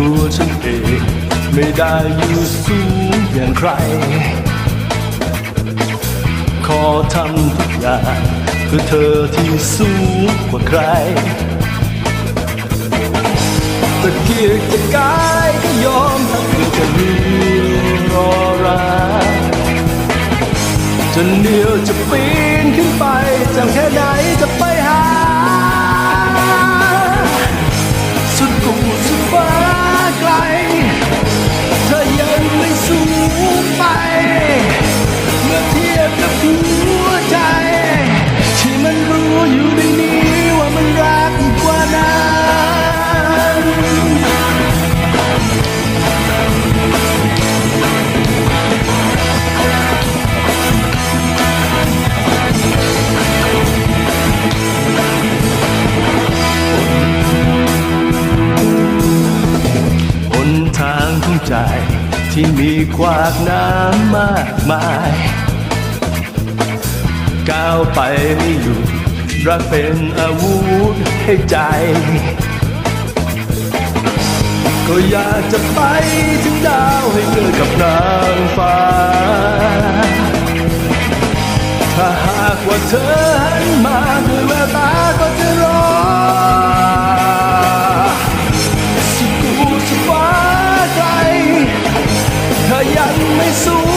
ตัวฉันเอง ไม่ได้อยู่สูงอย่างใคร ขอทำทุกอย่างเพื่อเธอที่สูงกว่าใครตะเกียกตะกายก็ยอมถ้าเพื่อจะมีรอรักจนเดียวจะปี สูงไป เมื่อเทียบกับหัวใจ ที่มันรู้อยู่ในนี้ว่ามันรักกว่านั้นหนทางของใจ ที่มีขวากน้ำมากมาย ก้าวไปไม่หยุดรักเป็นอาวุธให้ใจ ก็อยากจะไปถึงดาวให้เกิดกับนางฟ้า ถ้าหากว่าเธอ อยั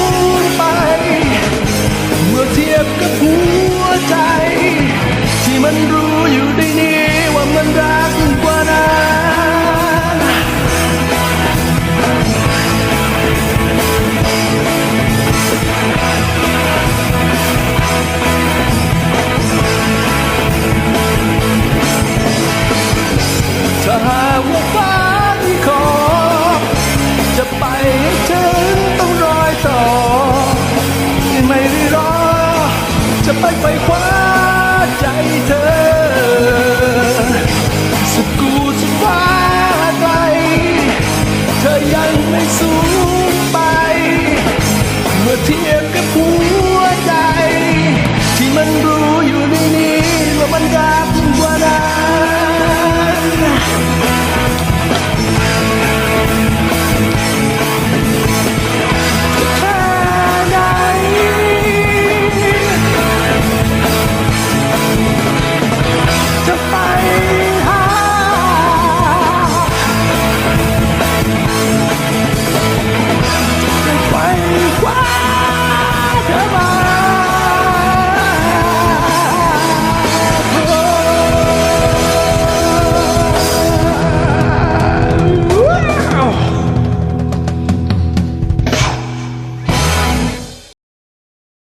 ไปไฟคว้าใจเธอ